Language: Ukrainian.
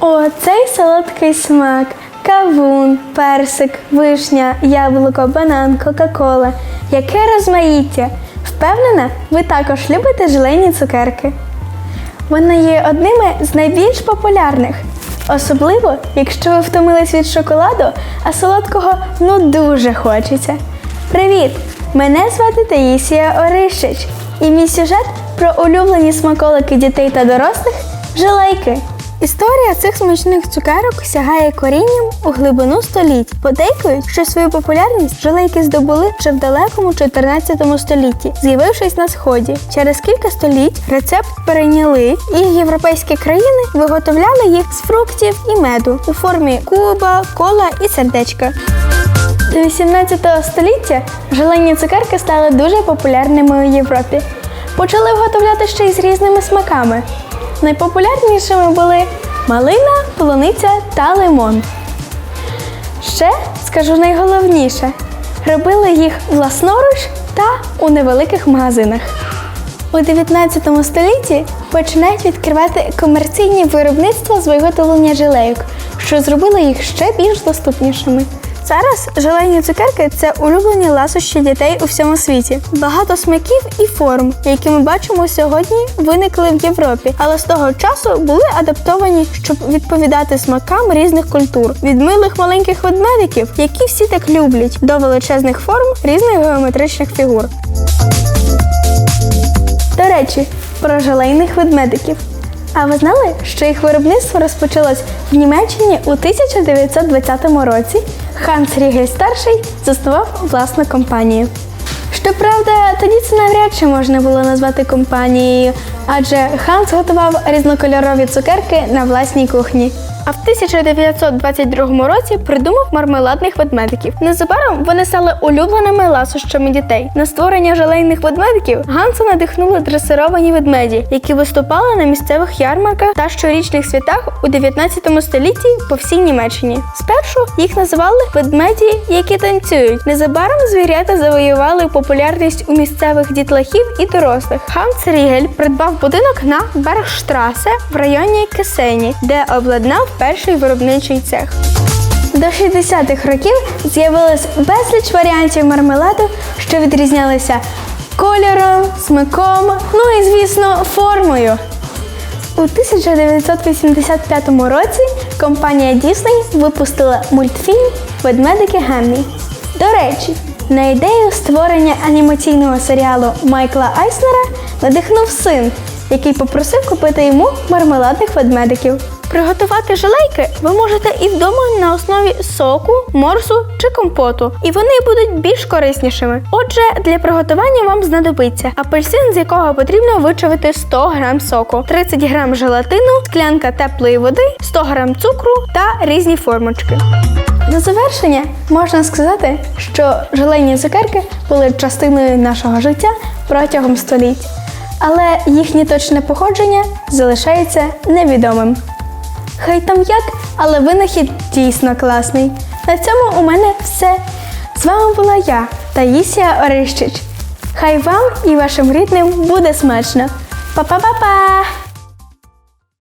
О, цей солодкий смак. Кавун, персик, вишня, яблуко, банан, кока-кола. Яке розмаїття! Впевнена, ви також любите желейні цукерки. Вони є одними з найбільш популярних. Особливо, якщо ви втомились від шоколаду, а солодкого ну дуже хочеться. Привіт! Мене звати Таїсія Орищич, і мій сюжет про улюблені смаколики дітей та дорослих желейки. Історія цих смачних цукерок сягає корінням у глибину століть. Подейкують, що свою популярність желейки здобули вже в далекому 14 столітті, з'явившись на сході. Через кілька століть рецепт перейняли, і європейські країни виготовляли їх з фруктів і меду у формі куба, кола і сердечка. До 18 століття желейні цукерки стали дуже популярними у Європі. Почали виготовляти ще й з різними смаками. Найпопулярнішими були малина, полуниця та лимон. Ще скажу найголовніше: робили їх власноруч та у невеликих магазинах. У 19 столітті починають відкривати комерційні виробництва з виготовлення желейок, що зробило їх ще більш доступнішими. Зараз желейні цукерки це улюблені ласощі дітей у всьому світі. Багато смаків і форм, які ми бачимо сьогодні, виникли в Європі, але з того часу були адаптовані, щоб відповідати смакам різних культур від милих маленьких ведмедиків, які всі так люблять, до величезних форм різних геометричних фігур. До речі, про желейних ведмедиків. А ви знали, що їх виробництво розпочалось в Німеччині у 1920 році? Ханс Рігель старший заснував власну компанію. Щоправда, тоді це навряд чи можна було назвати компанією, адже Ханс готував різнокольорові цукерки на власній кухні. А в 1922 році придумав мармеладних ведмедиків. Незабаром вони стали улюбленими ласощами дітей. На створення желейних ведмедиків Ганса надихнули дресировані ведмеді, які виступали на місцевих ярмарках та щорічних святах у 19 столітті по всій Німеччині. Спершу їх називали ведмеді, які танцюють. Незабаром звірята завоювали популярність у місцевих дітлахів і дорослих. Ханс Рігель придбав будинок на Бергштрасе в районі Кесені, де обладнав перший виробничий цех. До 60-х років з'явилось безліч варіантів мармеладу, що відрізнялися кольором, смаком, ну і, звісно, формою. У 1985 році компанія Disney випустила мультфільм Ведмедики Генні. До речі, на ідею створення анімаційного серіалу Майкла Айснера надихнув син, який попросив купити йому мармеладних ведмедиків. Приготувати желейки ви можете і вдома на основі соку, морсу чи компоту, і вони будуть більш кориснішими. Отже, для приготування вам знадобиться апельсин, з якого потрібно вичавити 100 г соку, 30 г желатину, склянка теплої води, 100 г цукру та різні формочки. На завершення можна сказати, що желейні цукерки були частиною нашого життя протягом століть, але їхнє точне походження залишається невідомим. Хай там як, але винахід дійсно класний. На цьому у мене все. З вами була я, Таїсія Орищич. Хай вам і вашим рідним буде смачно. Па-па-па-па!